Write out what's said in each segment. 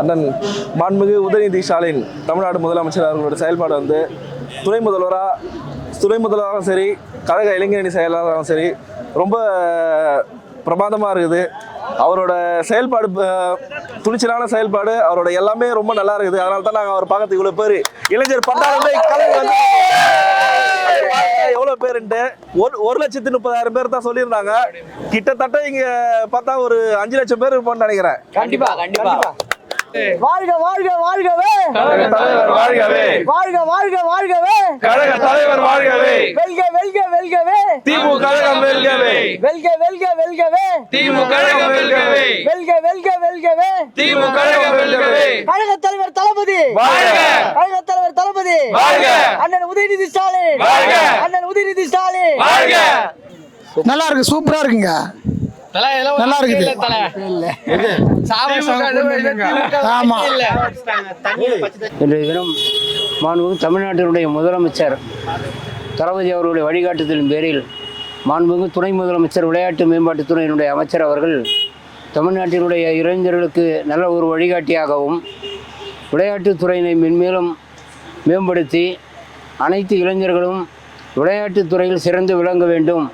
அண்ணன் மாண்புமிகு உதயநிதி ஸ்டாலின் தமிழ்நாடு முதலமைச்சர் அவர்களோட செயல்பாடு வந்து துணை முதல்வராக துணை முதல்வராகவும் சரி கழக இளைஞரணி செயலாளராகவும் சரி ரொம்ப பிரமாதமாக இருக்குது. அவரோட செயல்பாடு துணிச்சலான செயல்பாடு அவரோட எல்லாமே ரொம்ப நல்லா இருக்குது. அதனால தான் நாங்கள் அவர் பார்க்கறதுக்கு இவ்வளோ பேர். இளைஞர் பட்டாளமே கலந்து எவ்வளோ பேருன்ட்டு ஒரு ஒரு லட்சத்தி முப்பதாயிரம் பேர் தான் சொல்லியிருந்தாங்க. கிட்டத்தட்ட இங்கே பார்த்தா ஒரு அஞ்சு லட்சம் பேர் இருப்போம்னு நினைக்கிறேன். கண்டிப்பாக கண்டிப்பாக வாழ்க வாழ்க வாழ்கவே. தலைவர் வாழ்கவே. வாழ்க வாழ்க வாழ்கவே. கழக தலைவர் வாழ்கவே. வெல்க வெல்க வெல்கவே. திமுக கழகம் வெல்கவே. வெல்க வெல்க வெல்கவே. திமுக கழகம் வெல்கவே. வெல்க வெல்க வெல்கவே. திமுக கழகம் வெல்கவே. கழக தலைவர் தளபதி. வாழ்க! கழக தலைவர் தளபதி. வாழ்க! அண்ணன் உதயநிதி ஸ்டாலின். வாழ்க! அண்ணன் உதயநிதி ஸ்டாலின். வாழ்க. நல்லா இருக்கு சூப்பரா இருக்குங்க. நல்லா இருக்குது. ஆமா. இன்றைய தினம் மாண்புமிகு தமிழ்நாட்டினுடைய முதலமைச்சர் தளபதி அவர்களுடைய வழிகாட்டுதலின் பேரில் மாண்புமிகு துணை முதலமைச்சர் விளையாட்டு மேம்பாட்டுத்துறையினுடைய அமைச்சர் அவர்கள் தமிழ்நாட்டினுடைய இளைஞர்களுக்கு நல்ல ஒரு வழிகாட்டியாகவும் விளையாட்டுத் துறையினை மென்மேலும் மேம்படுத்தி அனைத்து இளைஞர்களும் விளையாட்டுத் துறையில் சிறந்து விளங்க வேண்டும்.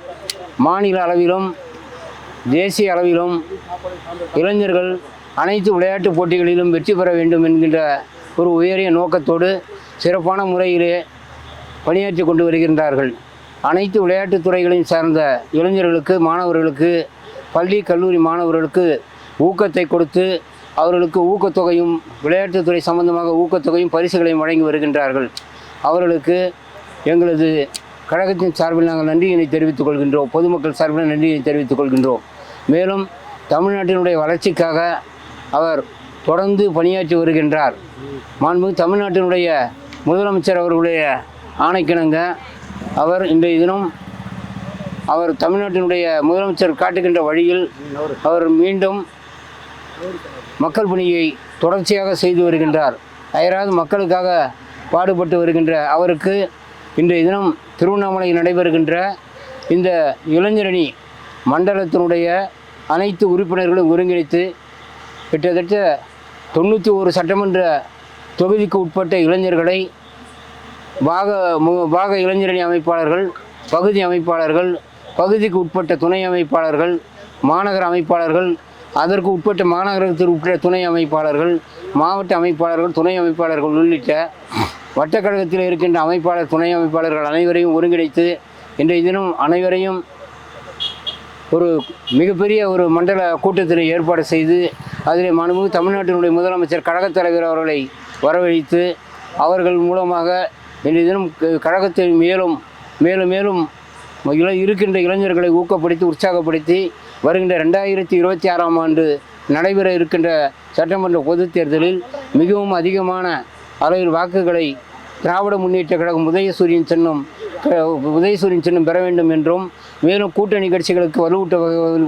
மாநில அளவிலும் தேசிய அளவிலும் இளைஞர்கள் அனைத்து விளையாட்டுப் போட்டிகளிலும் வெற்றி பெற வேண்டும் என்கின்ற ஒரு உயரிய நோக்கத்தோடு சிறப்பான முறையிலே பணியாற்றி கொண்டு வருகின்றார்கள். அனைத்து விளையாட்டுத் துறைகளையும் சார்ந்த இளைஞர்களுக்கு மாணவர்களுக்கு பள்ளி கல்லூரி மாணவர்களுக்கு ஊக்கத்தை கொடுத்து அவர்களுக்கு ஊக்கத்தொகையும் விளையாட்டுத்துறை சம்பந்தமாக ஊக்கத்தொகையும் பரிசுகளையும் வழங்கி வருகின்றார்கள். அவர்களுக்கு எங்களது கழகத்தின் சார்பில் நாங்கள் நன்றியினை தெரிவித்துக் கொள்கின்றோம். பொதுமக்கள் சார்பில் நன்றியினை தெரிவித்துக் கொள்கின்றோம். மேலும் தமிழ்நாட்டினுடைய வளர்ச்சிக்காக அவர் தொடர்ந்து பணியாற்றி வருகின்றார். மாண்புமிகு தமிழ்நாட்டினுடைய முதலமைச்சர் அவர்களுடைய ஆணைக்கிணங்க அவர் இன்றைய தினம் அவர் தமிழ்நாட்டினுடைய முதலமைச்சர் காட்டுகின்ற வழியில் அவர் மீண்டும் மக்கள் பணியை தொடர்ச்சியாக செய்து வருகின்றார். அயராது மக்களுக்காக பாடுபட்டு வருகின்ற அவருக்கு இன்றைய தினம் திருவண்ணாமலையில் நடைபெறுகின்ற இந்த இளைஞரணி மண்டலத்தினுடைய அனைத்து உறுப்பினர்களும் ஒருங்கிணைத்து கிட்டத்தட்ட தொண்ணூற்றி ஒரு சட்டமன்ற தொகுதிக்கு உட்பட்ட இளைஞர்களை பாக மு- பாக இளைஞரணி அமைப்பாளர்கள் பகுதி அமைப்பாளர்கள் பகுதிக்கு உட்பட்ட துணை அமைப்பாளர்கள் மாநகர அமைப்பாளர்கள் அதற்கு உட்பட்ட மாநகரத்திற்கு உட்பட்ட துணை அமைப்பாளர்கள் மாவட்ட அமைப்பாளர்கள் துணை அமைப்பாளர்கள் உள்ளிட்ட வட்டக்கழகத்தில் இருக்கின்ற அமைப்பாளர் துணை அமைப்பாளர்கள் அனைவரையும் ஒருங்கிணைத்து இன்றைய தினம் அனைவரையும் ஒரு மிகப்பெரிய ஒரு மண்டல கூட்டத்தினை ஏற்பாடு செய்து அதில் மனுமிகு தமிழ்நாட்டினுடைய முதலமைச்சர் கழகத் தலைவர் அவர்களை வரவழைத்து அவர்கள் மூலமாக இன்றைய தினம் க- கழகத்தை மேலும் மேலும் மேலும் இள இருக்கின்ற இளைஞர்களை ஊக்கப்படுத்தி உற்சாகப்படுத்தி வருகின்ற ரெண்டாயிரத்தி இருபத்தி ஆறாம் ஆண்டு நடைபெற இருக்கின்ற சட்டமன்ற பொதுத் தேர்தலில் மிகவும் அதிகமான அளவில் வாக்குகளை திராவிட முன்னேற்ற கழகம் உதயசூரியன் சின்னம் க- உதயசூரியன் சின்னம் பெற வேண்டும் என்றும் மேலும் கூட்டணி கட்சிகளுக்கு வலுவூட்ட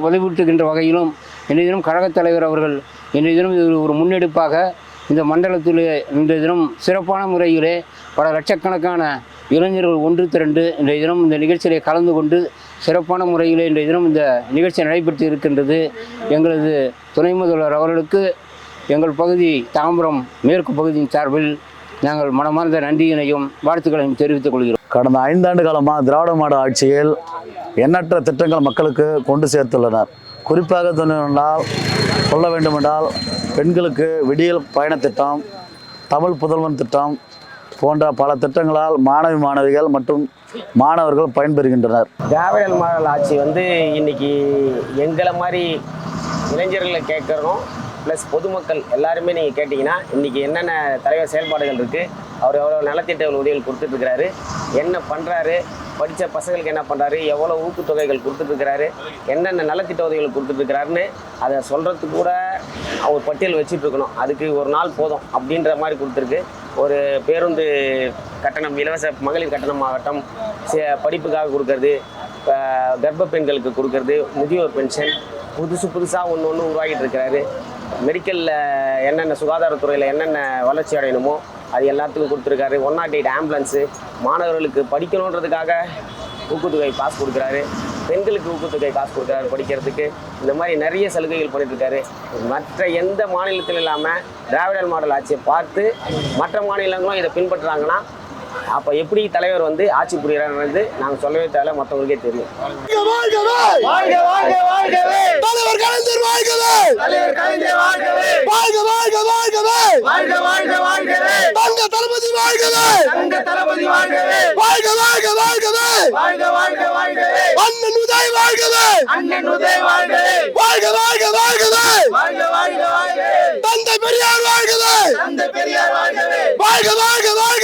வலுவூட்டுகின்ற வகையிலும் இன்றைய தினம் கழகத் தலைவர் அவர்கள் இன்றைய தினம் இது ஒரு முன்னெடுப்பாக இந்த மண்டலத்தில் இன்றைய தினம் சிறப்பான முறையிலே பல லட்சக்கணக்கான இளைஞர்கள் ஒன்று திரண்டு இன்றைய தினம் இந்த நிகழ்ச்சியிலே கலந்து கொண்டு சிறப்பான முறையிலே இன்றைய தினம் இந்த நிகழ்ச்சி நடைபெற்று இருக்கின்றது. எங்களது துணை முதல்வர் அவர்களுக்கு எங்கள் பகுதி தாம்பரம் மேற்கு பகுதியின் சார்பில் நாங்கள் மனமார்ந்த நன்றியினையும் வாழ்த்துக்களையும் தெரிவித்துக் கொள்கிறோம். கடந்த ஐந்தாண்டு காலமாக திராவிட மாட ஆட்சியில் எண்ணற்ற திட்டங்கள் மக்களுக்கு கொண்டு சேர்த்துள்ளனர். குறிப்பாக சொன்னால் சொல்ல வேண்டுமென்றால் பெண்களுக்கு விடியல் பயணத்திட்டம் தமிழ் புதல்வன் திட்டம் போன்ற பல திட்டங்களால் மாணவி மாணவிகள் மற்றும் மாணவர்கள் பயன்பெறுகின்றனர். திராவிட மாடல் ஆட்சி வந்து இன்னைக்கு எங்களை மாதிரி இளைஞர்களை கேட்குறோம். ப்ளஸ் பொதுமக்கள் எல்லாருமே நீங்கள் கேட்டிங்கன்னா இன்றைக்கி என்னென்ன தலைவர் செயல்பாடுகள் இருக்குது அவர் எவ்வளோ நலத்திட்ட உதவிகள் கொடுத்துட்ருக்கிறாரு என்ன பண்ணுறாரு படித்த பசங்களுக்கு என்ன பண்ணுறாரு எவ்வளோ ஊக்கத்தொகைகள் கொடுத்துட்ருக்கிறாரு என்னென்ன நலத்திட்ட உதவிகள் கொடுத்துட்ருக்கிறாருன்னு அதை சொல்கிறதுக்கு கூட அவர் பட்டியல் வச்சுட்ருக்கணும் அதுக்கு ஒரு நாள் போதும் அப்படின்ற மாதிரி கொடுத்துருக்கு. ஒரு பேருந்து கட்டணம் இலவச மகளிர் கட்டணம் ஆகட்டும் படிப்புக்காக கொடுக்கறது கர்ப்ப பெண்களுக்கு கொடுக்கறது முதியோர் பென்ஷன் புதுசு புதுசாக ஒன்று ஒன்று உருவாகிட்டு இருக்கிறாரு. மெடிக்கலில் என்னென்ன சுகாதாரத்துறையில் என்னென்ன வளர்ச்சி அடையணுமோ அது எல்லாத்துக்கும் கொடுத்துருக்காரு. ஒன் நாட் எயிட் ஆம்புலன்ஸு மாணவர்களுக்கு படிக்கணுன்றதுக்காக ஊக்கத்தொகை பாஸ் கொடுக்குறாரு. பெண்களுக்கு ஊக்கத்தொகை காசு கொடுக்குறாரு படிக்கிறதுக்கு. இந்த மாதிரி நிறைய சலுகைகள் பண்ணிட்டுருக்காரு. மற்ற எந்த மாநிலத்திலும் இல்லாமல் திராவிடர் மாடல் ஆட்சியை பார்த்து மற்ற மாநிலங்களும் இதை பின்பற்றுறாங்கன்னா அப்போ எப்படி தலைவர் வந்து ஆட்சி புரிகிறாருன்றது நாங்கள் சொல்லவே தேவை மற்றவங்களுக்கே தெரியும் தலைவர் கலைஞர் வாழ்கவே தலைவர் கலைஞர் வாழ்கவே வாழ்க வாழ்க வாழ்கவே வாழ்க வாழ்க வாழ்கவே தங்க தளபதி வாழ்கவே தங்க தளபதி வாழ்கவே வாழ்க வாழ்க வாழ்கவே வாழ்க வாழ்க வாழ்கவே அண்ணன் உதய் வாழ்கவே அண்ணன் உதய் வாழ்கவே வாழ்க வாழ்க வாழ்கவே வாழ்க வாழ்க வாழ்கவே தந்தை பெரியார் வாழ்கவே தந்தை பெரியார் வாழ்கவே வாழ்க வாழ்க வாழ்க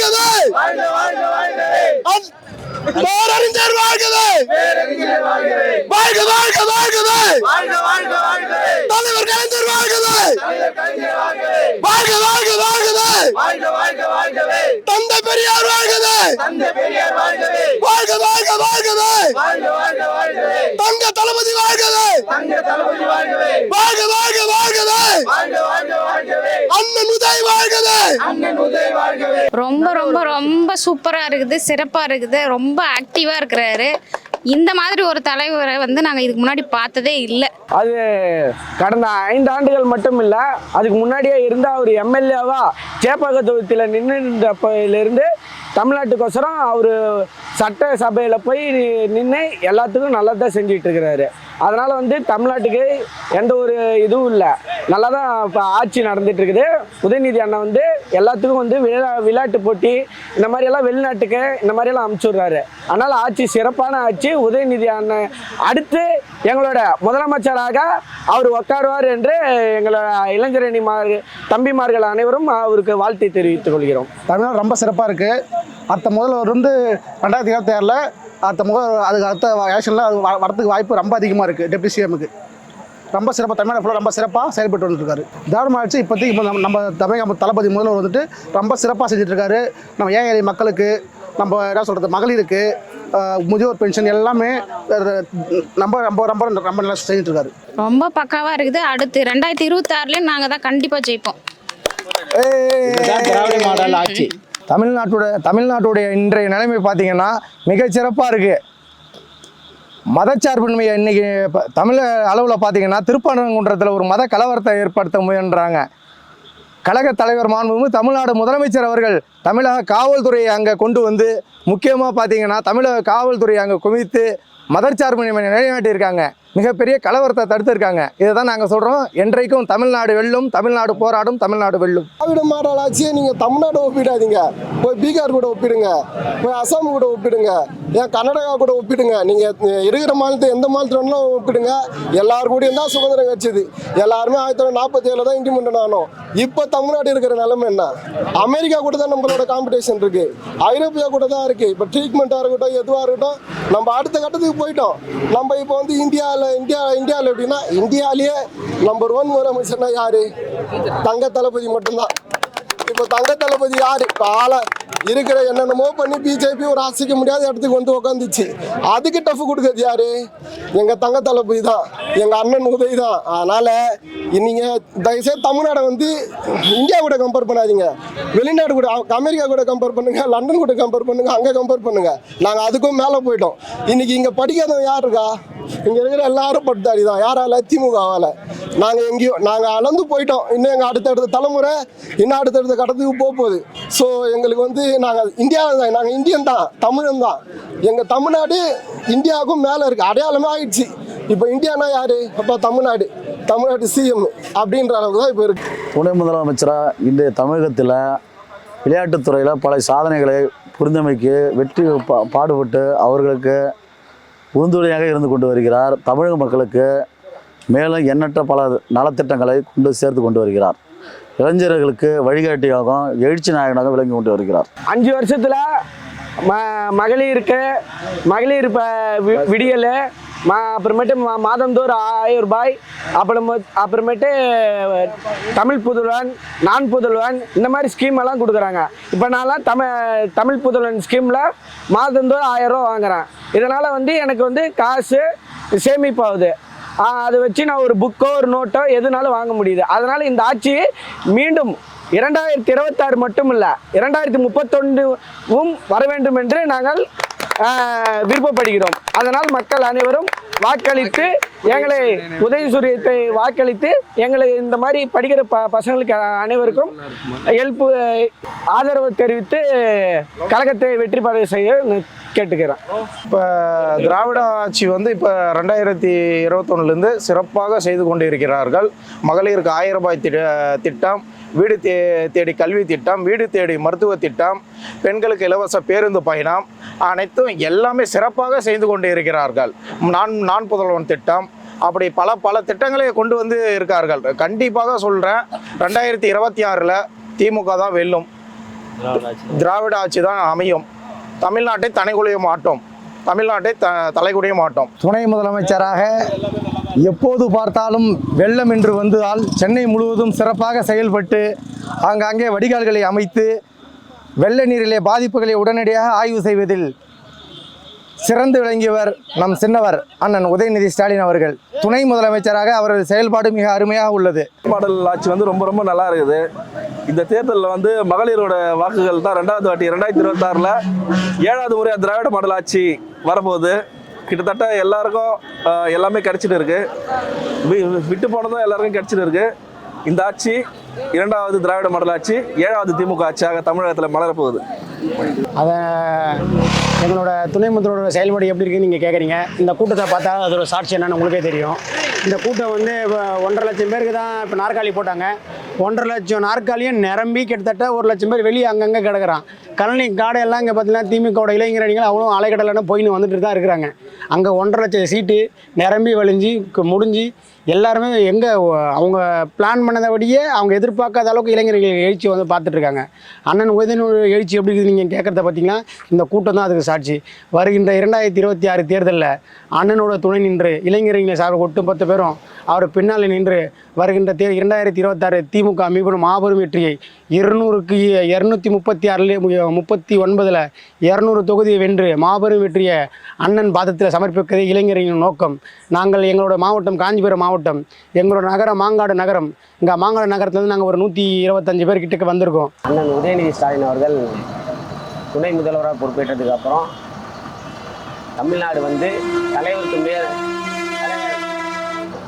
பேரறிஞர் வாழ்கவே. வாழ்க வாழ்க வாழ்கவே. வாழ்க வாழ்க வாழ்கவே. தலைவர் கலைஞர் வாழ்கவே. வாழ்க வாழ்க வாழ்கவே. வாழ்க வாழ்க வாழ்கவே. தந்தை பெரியார் வாழ்கவே. வாழ்க வாழ்க வாழ்கவே. தங்க தளபதி வாழ்கவே. வாழ்க வாழ்க வாழ்கவே வாழ்க வாழ்க வாழ்கவே அண்ணன் உதய் வாழ்கவே. ரொம்ப ரொம்ப ரொம்ப சூப்பராக இருக்குது சிறப்பாக இருக்குது ரொம்ப ஆக்டிவாக இருக்கிறாரு. இந்த மாதிரி ஒரு தலைவரை வந்து நாங்கள் இதுக்கு முன்னாடி பார்த்ததே இல்லை. அது கடந்த ஐந்து ஆண்டுகள் மட்டும் இல்லை அதுக்கு முன்னாடியே இருந்த அவர் எம்எல்ஏவா சேப்பாக்க தொகுதியில் நின்றுப்பையிலிருந்து தமிழ்நாட்டுக்கோசரம் அவர் சட்டசபையில் போய் நின்று எல்லாத்துக்கும் நல்லா தான் செஞ்சிட்டு இருக்கிறாரு. அதனால் வந்து தமிழ்நாட்டுக்கு எந்த ஒரு இதுவும் இல்லை. நல்லா தான் இப்போ ஆட்சி நடந்துட்டு இருக்குது உதயநிதி அண்ணன் வந்து எல்லாத்துக்கும் வந்து விளையா விளையாட்டு போட்டி இந்த மாதிரியெல்லாம் வெளிநாட்டுக்கு இந்த மாதிரியெல்லாம் அமுச்சுடுறாரு அதனால் ஆட்சி சிறப்பான ஆட்சி. உதயநிதி அண்ணன் அடுத்து எங்களோட முதலமைச்சராக அவர் உட்காருவார் என்று எங்களோட இளைஞரணிமார் தம்பிமார்கள் அனைவரும் அவருக்கு வாழ்த்தை தெரிவித்துக் கொள்கிறோம். தமிழ்நாடு ரொம்ப சிறப்பாக இருக்குது அடுத்த முதல்வர் வந்து ரெண்டாயிரத்தி இருபத்தி ஆறில் அடுத்த முதல் அதுக்கு அடுத்த எலெக்ஷனில் அது வ- வரதுக்கு வாய்ப்பு ரொம்ப அதிகமாக இருக்குது டெப்டி சிஎம்க்கு ரொம்ப சிறப்பாக தமிழ்நாடு ஃபுல்லாக ரொம்ப சிறப்பாக செயல்பட்டு வந்துருக்காரு திராவிட ஆட்சி இப்போதைக்கு இப்போ நம்ம நம்ம தமிழக தளபதி முதல்வர் வந்துட்டு ரொம்ப சிறப்பாக செஞ்சுட்டு இருக்காரு நம்ம ஏழை எளிய மக்களுக்கு நம்ம என்ன சொல்கிறது மகளிருக்கு முதியோர் பென்ஷன் எல்லாமே ரொம்ப ரொம்ப ரொம்ப ரொம்ப நல்லா செஞ்சுட்டு இருக்காரு ரொம்ப பக்காவாக இருக்குது. அடுத்து ரெண்டாயிரத்தி இருபத்தாறுலேயும் நாங்கள் தான் கண்டிப்பாக ஜெயிப்போம். இதுதான் திராவிட மாடல் ஆட்சி. தமிழ்நாட்டோட தமிழ்நாட்டுடைய இன்றைய நிலைமை பார்த்திங்கன்னா மிகச்சிறப்பாக இருக்குது மதச்சார்பின்மையை இன்னைக்கு ப- தமிழ் அளவில் பார்த்திங்கன்னா திருப்பரங்குன்றத்தில் ஒரு மத கலவரத்தை ஏற்படுத்த முயன்றாங்க. கழக தலைவர் மாண்புமிகு தமிழ்நாடு முதலமைச்சர் அவர்கள் தமிழக காவல்துறையை அங்கே கொண்டு வந்து முக்கியமாக பார்த்தீங்கன்னா தமிழக காவல்துறையை அங்கே குவித்து மதச்சார்பின்மை நிலைநாட்டியிருக்காங்க. மிகப்பெரிய கலவரத்தை தடுத்திருக்காங்க. இதை தான் நாங்கள் சொல்கிறோம் என்றைக்கும் தமிழ்நாடு வெல்லும் தமிழ்நாடு போராடும் தமிழ்நாடு வெல்லும். திராவிட மாடல் ஆட்சியை நீங்கள் தமிழ்நாடு ஒப்பிடாதீங்க. போய் பீகார் கூட ஒப்பிடுங்க. போய் அசாம் கூட ஒப்பிடுங்க. ஏன் கர்நாடகா கூட ஒப்பிடுங்க. நீங்கள் இருக்கிற மாநிலத்தை எந்த மாநிலத்தில் வேணாலும் ஒப்பிடுங்க. எல்லார் கூடயும் தான் சுதந்திரம் கிடச்சிது. எல்லாருமே ஆயிரத்தி தொள்ளாயிரத்தி நாற்பத்தி ஏழில் தான் இண்டிபெண்ட் ஆனோம் இப்போ தமிழ்நாடு இருக்கிற நிலைமை என்ன? அமெரிக்கா கூட தான் நம்மளோட காம்படிஷன் இருக்குது ஐரோப்பியா கூட தான் இருக்குது இப்போ ட்ரீட்மெண்ட்டாக இருக்கட்டும் எதுவாக இருக்கட்டும் நம்ம அடுத்த கட்டத்துக்கு போயிட்டோம். நம்ம இப்போ வந்து இந்தியாவில் இந்தியா இந்தியாவில் எப்படின்னா இந்தியாவிலேயே நம்பர் ஒன் முதலமைச்சர்னா யார்? தங்க தளபதி மட்டும்தான். இப்போ தங்க தளபதி யார்? இப்போ ஆளை இருக்கிற என்னென்னமோ பண்ணி பிஜேபி ஒரு அசைக்க முடியாத இடத்துக்கு வந்து உட்காந்துச்சு அதுக்கு டஃப் கொடுக்கறது யார்? எங்கள் தங்க தளபதி தான். எங்கள் அண்ணன் உதவி தான். அதனால் நீங்கள் தயவுசெய்து தமிழ்நாடை வந்து இந்தியா கூட கம்பேர் பண்ணாதீங்க. வெளிநாடு கூட அமெரிக்கா கூட கம்பேர் பண்ணுங்கள் லண்டன் கூட கம்பேர் பண்ணுங்கள் அங்கே கம்பேர் பண்ணுங்கள் நாங்கள் அதுக்கும் மேலே போயிட்டோம். இன்றைக்கி இங்கே படிக்காதவன் யார் இருக்கா? இங்க இருக்கிற எல்லாரும் பட்டுதாரி தான். யாரால? திமுகவால நாங்க எங்கேயோ நாங்க அளந்து போயிட்டோம். இன்னும் எங்க அடுத்தடுத்த தலைமுறை இன்னும் அடுத்தடுத்த கடத்துக்கு போக போகுது. ஸோ எங்களுக்கு வந்து நாங்க இந்தியா தான். நாங்க இந்தியன் தான். தமிழன் தான். எங்க தமிழ்நாடு இந்தியாவுக்கும் மேலே இருக்கு. அடையாளமே ஆயிடுச்சு. இப்போ இந்தியானா யாரு? அப்போ தமிழ்நாடு. தமிழ்நாடு சிஎம் அப்படின்ற அளவுக்கு தான் இப்போ இருக்கு. துணை முதலமைச்சராக இன்றைய தமிழகத்தில் விளையாட்டுத்துறையில் பல சாதனைகளை புரிந்தமைக்கு வெற்றி பா- பாடுபட்டு அவர்களுக்கு உறுதுணையாக இருந்து கொண்டு வருகிறார். தமிழக மக்களுக்கு மேலும் எண்ணற்ற பல நலத்திட்டங்களை கொண்டு சேர்த்து கொண்டு வருகிறார். இளைஞர்களுக்கு வழிகாட்டியாகவும் எழுச்சி நாயகனாக விளங்கி கொண்டு வருகிறார். அஞ்சு வருஷத்தில் ம மகளிருக்கு மகளிர் இப்போ விடியல் மா அப்புறமேட்டு மா மாதந்தோறும் ஆயிரம் ரூபாய் அப்புறம் அப்புறமேட்டு தமிழ் புதல்வன் நான் புதல்வன் இந்த மாதிரி ஸ்கீம் எல்லாம் கொடுக்குறாங்க. இப்போ நான்லாம் தமிழ் தமிழ் புதல்வன் ஸ்கீமில் மாதந்தோறும் ஆயிரம் ரூபா வாங்குறேன். இதனால் வந்து எனக்கு வந்து காசு சேமிப்பாகுது. அதை வச்சு நான் ஒரு புக்கோ ஒரு நோட்டோ எதுனாலும் வாங்க முடியுது. அதனால் இந்த ஆட்சி மீண்டும் இரண்டாயிரத்தி இருபத்தாறு மட்டும் இல்லை இரண்டாயிரத்தி முப்பத்தொன்றுவும் வர வேண்டும் என்று நாங்கள் விருப்பப்படுகிறோம். அதனால் மக்கள் அனைவரும் வாக்களித்து எங்களை உதயசூரியத்தை வாக்களித்து எங்களை இந்த மாதிரி படிக்கிற ப பசங்களுக்கு அனைவருக்கும் ஹெல்ப் ஆதரவு தெரிவித்து கழகத்தை வெற்றி பெற செய்ய கேட்டுக்கிறேன். இப்போ திராவிட ஆட்சி வந்து இப்போ ரெண்டாயிரத்தி இருபத்தொன்னுலேருந்து சிறப்பாக செய்து கொண்டு இருக்கிறார்கள் மகளிருக்கு ஆயிரம் ரூபாய் திட்ட திட்டம் வீடு தே தேடி கல்வி திட்டம் வீடு தேடி மருத்துவ திட்டம் பெண்களுக்கு இலவச பேருந்து பயணம் அனைத்தும் எல்லாமே சிறப்பாக செய்து கொண்டு இருக்கிறார்கள். நான் நான் புதல்வன் திட்டம் அப்படி பல பல திட்டங்களை கொண்டு வந்து இருக்கார்கள். கண்டிப்பாக சொல்கிறேன் ரெண்டாயிரத்தி இருபத்தி ஆறில் திமுக தான் வெல்லும். திராவிட ஆட்சி. தான் அமையும். தமிழ்நாட்டை தனிக்குழிய மாட்டோம் தமிழ்நாட்டை த தலைகுடைய மாட்டோம். துணை முதலமைச்சராக எப்போது பார்த்தாலும் வெள்ளம் என்று வந்தால் சென்னை முழுவதும் சிறப்பாக செயல்பட்டு ஆங்காங்கே வடிகால்களை அமைத்து வெள்ள நீரிலே பாதிப்புகளை உடனடியாக ஆய்வு செய்வதில் சிறந்து விளங்கியவர் நம் சின்னவர் அண்ணன் உதயநிதி ஸ்டாலின் அவர்கள். துணை முதலமைச்சராக அவரது செயல்பாடு மிக அருமையாக உள்ளது. மாடல் ஆட்சி வந்து ரொம்ப ரொம்ப நல்லா இருக்குது. இந்த தேர்தலில் வந்து மகளிரோட வாக்குகள் தான் ரெண்டாவது வாட்டி ரெண்டாயிரத்தி இருபத்தாறில் ஏழாவது முறையாக திராவிட மாடல் ஆட்சி வரப்போகுது கிட்டத்தட்ட எல்லாருக்கும் எல்லாமே கிடச்சிட்டு இருக்குது வி- விட்டு போனதும் எல்லாருக்கும் கிடச்சிட்டு இருக்குது இந்த ஆட்சி இரண்டாவது திராவிட மாடல் ஆட்சி ஏழாவது திமுக ஆட்சியாக தமிழகத்தில் மலரப்போகுது. அதை எங்களோட துணை முதல்வரோட செயல்பாடு எப்படி இருக்குன்னு நீங்கள் கேட்குறீங்க இந்த கூட்டத்தை பார்த்தா அதோட சாட்சி என்னன்னு உங்களுக்கே தெரியும். இந்த கூட்டம் வந்து இப்போ ஒன்றரை லட்சம் பேருக்கு தான் இப்போ நாற்காலி போட்டாங்க. ஒன்றரை லட்சம் நாற்காலியும் நிரம்பி கிட்டத்தட்ட ஒரு லட்சம் பேர் வெளியே அங்கங்கே கிடக்குறான். கழனி காடையெல்லாம் இங்கே பார்த்தீங்கன்னா திமுகவோட இளைஞரணிகள் அவ்வளோ அலைக்கடலைன்னு போயின்னு வந்துட்டு தான் இருக்கிறாங்க. அங்கே ஒன்றரை லட்சம் சீட்டு நிரம்பி வழிஞ்சு முடிஞ்சு எல்லாருமே எங்கே அவங்க பிளான் பண்ணதபடியே அவங்க எதிர்பார்க்காத அளவுக்கு இளைஞர்கள் எழுச்சி வந்து பார்த்துட்ருக்காங்க அண்ணன் உதயனோட எழுச்சி எப்படி இருக்குது நீங்கள் கேட்குறத பார்த்தீங்கன்னா இந்த கூட்டம் தான் அதுக்கு சாட்சி. வருகின்ற இரண்டாயிரத்தி இருபத்தி ஆறு தேர்தலில் அண்ணனோட துணை நின்று இளைஞர்களை சார்பு ஒட்டு பத்து பேரும் அவர் பின்னால் நின்று வருகின்ற தே இரண்டாயிரத்தி இருபத்தாறு திமுக அமைப்பின் மாபெரும் வெற்றியை இருநூறுக்கு இரநூத்தி முப்பத்தி ஆறில் முப்பத்தி ஒன்பதில் இரநூறு தொகுதியை வென்று மாபெரும் வெற்றியை அண்ணன் பாதத்தில் சமர்ப்பிப்பதே இளைஞரின் நோக்கம். நாங்கள் எங்களோட மாவட்டம் காஞ்சிபுரம் மாவட்டம். எங்களோட நகரம் மாங்காடு நகரம். இங்கே மாங்காடு நகரத்துலேருந்து நாங்கள் ஒரு நூற்றி இருபத்தஞ்சு பேர் கிட்டக்கு வந்திருக்கோம். அண்ணன் உதயநிதி ஸ்டாலின் அவர்கள் துணை முதல்வராக பொறுப்பேற்றதுக்கு அப்புறம் தமிழ்நாடு வந்து தலைவருக்கு மேல்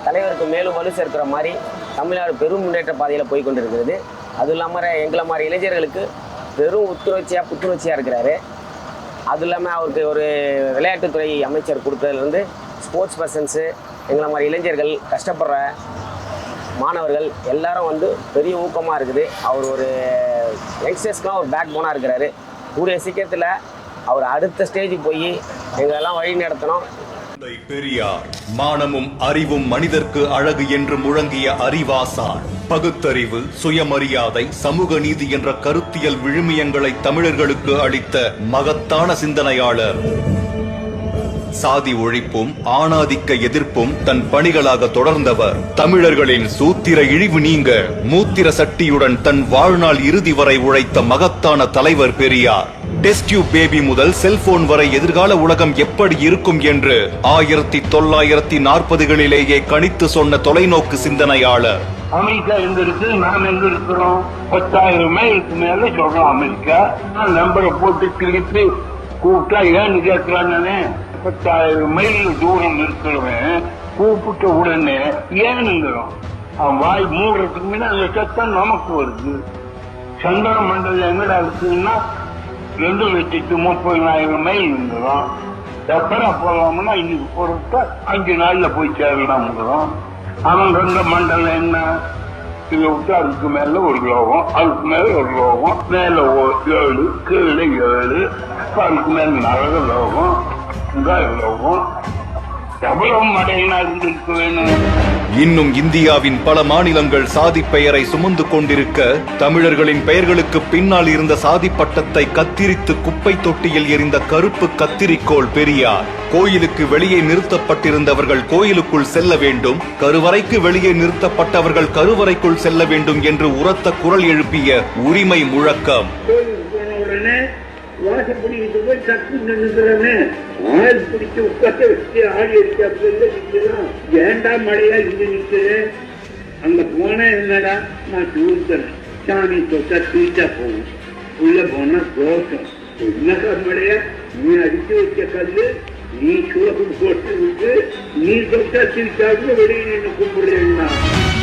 தலைவருக்கு மேலும் வலு சேர்க்கிற மாதிரி தமிழ்நாடு பெரும் முன்னேற்ற பாதையில் போய் கொண்டிருக்கிறது. அதுவும் இல்லாமல் எங்களை மாதிரி இளைஞர்களுக்கு பெரும் உத்துணர்ச்சியாக புத்துணர்ச்சியாக இருக்கிறாரு. அதுவும் இல்லாமல் அவருக்கு ஒரு விளையாட்டுத்துறை அமைச்சர் கொடுத்ததுலேருந்து ஸ்போர்ட்ஸ் பர்சன்ஸு எங்களை மாதிரி இளைஞர்கள் கஷ்டப்படுற மாணவர்கள் எல்லாரும் வந்து பெரிய ஊக்கமாக இருக்குது. அவர் ஒரு யங்ஸ்டர்ஸ்க்குலாம் ஒரு பேக் போனாக இருக்கிறாரு. கூடிய சீக்கிரத்தில் அவர் அடுத்த ஸ்டேஜுக்கு போய் எங்களெல்லாம் வழி நடத்தணும். தந்தை பெரியார் மானமும் அறிவும் மனிதர்க்கு அழகு என்று முழங்கிய அறிவாசான் பகுத்தறிவு சுயமரியாதை சமூக நீதி என்ற கருத்தியல் விழுமியங்களை தமிழர்களுக்கு அளித்த மகத்தான சிந்தனையாளர். சாதி ஒழிப்பும் ஆணாதிக்க எதிர்ப்பும் தன் பணிகளாக தொடர்ந்தவர். தமிழர்களின் சூத்திர இழிவு நீங்க மூத்திர சட்டியுடன் தன் வாழ்நாள் இறுதி வரை உழைத்த மகத்தான தலைவர் பெரியார். டெஸ்ட் டியூப் பேபி முதல் செல்போன் வரை எதிர்கால உலகம் எப்படி இருக்கும் என்று ஆயிரத்தி தொள்ளாயிரத்தி நாற்பதுகளிலேயே கணித்து சொன்ன தொலைநோக்கு சிந்தனையாளர். அமெரிக்கா எங்க இருக்கு? நாம் எங்க இருக்கிறோம்? பத்தாயிரம் மைலுக்கு மேல சொல்றோம் அமெரிக்கா. நம்பரை போட்டு கிழித்து கூப்பிட்டா ஏன்னு கேட்கிறானே பத்தாயிரம் மைல் தூரம் இருக்கிறவன் கூப்பிட்ட உடனே ஏனுங்கிறோம் அவன் வாய் மூடுறதுக்கு முன்னாடி அந்த சத்தம் நமக்கு வருது. சந்திர மண்டலம் எங்கடா இருக்குன்னா ரெண்டு லட்சத்து முப்பதாயிரம் மைல் இருந்துடும் எப்படா போகலாம்னா இன்னைக்கு போறத அஞ்சு நாள்ல போய் சேரலாம்ங்கிறோம் அவன் ரெண்டு மண்டலம் என்ன? இதை விட்டு அதுக்கு மேல ஒரு லோகம் அதுக்கு மேல ஒரு லோகம் மேல ஓ- ஏழு கீழே ஏழு அதுக்கு மேல நரக லோகம். இன்னும் இந்தியாவின் பல மாநிலங்கள் சாதி பெயரை சுமந்து கொண்டிருக்க தமிழர்களின் பெயர்களுக்கு பின்னால் இருந்த சாதி பட்டத்தை கத்திரித்து குப்பை தொட்டியில் எறிந்த கருப்பு கத்திரிக்கோள் பெரியார். கோயிலுக்கு வெளியே நிறுத்தப்பட்டிருந்தவர்கள் கோயிலுக்குள் செல்ல வேண்டும் கருவறைக்கு வெளியே நிறுத்தப்பட்டவர்கள் கருவறைக்குள் செல்ல வேண்டும் என்று உரத்த குரல் எழுப்பிய உரிமை முழக்கம். வாசம் பிடிக்கிட்டு போய் சத்து நின்றுக்கிறேன்னு ஆள் பிடிச்சு உட்கார வச்சு ஆடி அடிச்சு அப்படி நிற்கிறோம் ஏன்டா மழையா இங்க நிற்கிறேன் அங்க போனா என்னடா? நான் தூர்த்தேன் சாமி தொட்டா தூச்சா போகும் உள்ள போனா தோஷம் என்னக்கா மழையா? நீ அடிச்சு வச்ச கல்லு நீ சோகம் போட்டு விட்டு நீ தொட்டா திருச்சாட்டு வெளியே நின்று கும்பிடுறேன்னா?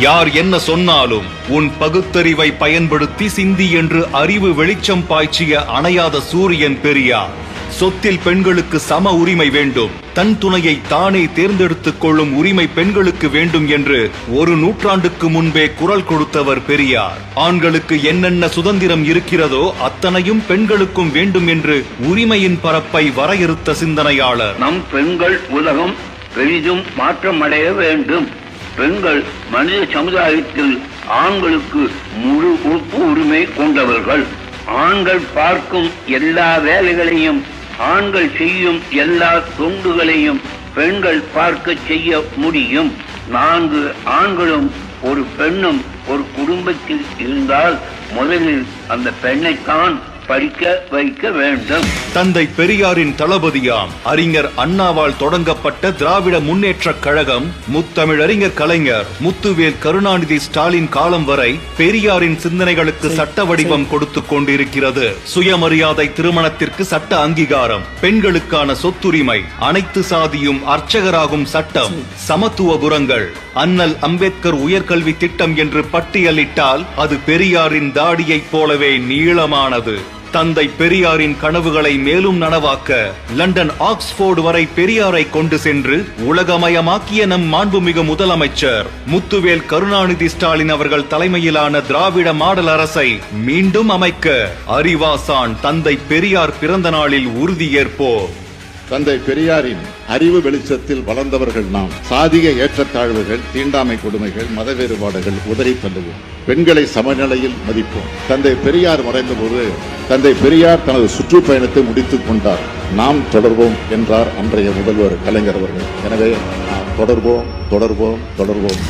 யார் என்ன சொன்னாலும் உன் பகுத்தறிவை பயன்படுத்தி சிந்தி என்று அறிவு வெளிச்சம் பாய்ச்சிய அணையாத சூரியன் பெரியார் சொத்தில் பெண்களுக்கு சம உரிமை வேண்டும். தன் துணையை தானே தேர்ந்தெடுத்துக் கொள்ளும் உரிமை பெண்களுக்கு வேண்டும் என்று ஒரு நூற்றாண்டுக்கு முன்பே குரல் கொடுத்தவர் பெரியார். ஆண்களுக்கு என்னென்ன சுதந்திரம் இருக்கிறதோ அத்தனையும் பெண்களுக்கும் வேண்டும் என்று உரிமையின் பரப்பை வரையறுத்த சிந்தனையாளர். நம் பெண்கள் உலகம் பெரிதும் மாற்றம் அடைய வேண்டும். பெண்கள் மனித சமுதாயத்தில் ஆண்களுக்கு முழு உறுப்பு உரிமை கொண்டவர்கள். ஆண்கள் பார்க்கும் எல்லா வேலைகளையும் ஆண்கள் செய்யும் எல்லா தொண்டுகளையும் பெண்கள் பார்க்க செய்ய முடியும். நான்கு ஆண்களும் ஒரு பெண்ணும் ஒரு குடும்பத்தில் இருந்தால் முதலில் அந்த பெண்ணைத்தான் படிக்க வைக்க வேண்டும். தந்தை பெரியாரின் தளபதியாம் அறிஞர் அண்ணாவால் தொடங்கப்பட்ட திராவிட முன்னேற்ற கழகம் முத்தமிழறிஞர் கலைஞர் முத்துவேல் கருணாநிதி ஸ்டாலின் காலம் வரை பெரியாரின் சிந்தனைகளுக்கு சட்ட வடிவம் கொடுத்து கொண்டிருக்கிறது. சுயமரியாதை திருமணத்திற்கு சட்ட அங்கீகாரம் பெண்களுக்கான சொத்துரிமை அனைத்து சாதியும் அர்ச்சகராகும் சட்டம் சமத்துவபுரங்கள் அண்ணல் அம்பேத்கர் உயர்கல்வி திட்டம் என்று பட்டியலிட்டால் அது பெரியாரின் தாடியைப் போலவே நீளமானது. தந்தை பெரியாரின் கனவுகளை மேலும் நனவாக்க லண்டன் ஆக்ஸ்போர்டு வரை பெரியாரை கொண்டு சென்று உலகமயமாக்கிய நம் மாண்புமிகு முதலமைச்சர் முத்துவேல் கருணாநிதி ஸ்டாலின் அவர்கள் தலைமையிலான திராவிட மாடல் அரசை மீண்டும் அமைக்க அறிவாசான் தந்தை பெரியார் பிறந்த நாளில் உறுதியேற்போம். தந்தை பெரியாரின் அறிவு வெளிச்சத்தில் வளர்ந்தவர்கள் நாம். சாதிய ஏற்றத்தாழ்வுகள் தீண்டாமை கொடுமைகள் மத வேறுபாடுகள் உதறி தள்ளுவோம். பெண்களை சமநிலையில் மதிப்போம். தந்தை பெரியார் மறைந்தபோது தந்தை பெரியார் தனது சுற்றுப்பயணத்தை முடித்துக் கொண்டார். நாம் தொடர்வோம் என்றார் அன்றைய முதல்வர் கலைஞர் அவர்கள். எனவே நாம் தொடர்வோம் தொடர்வோம் தொடர்வோம்.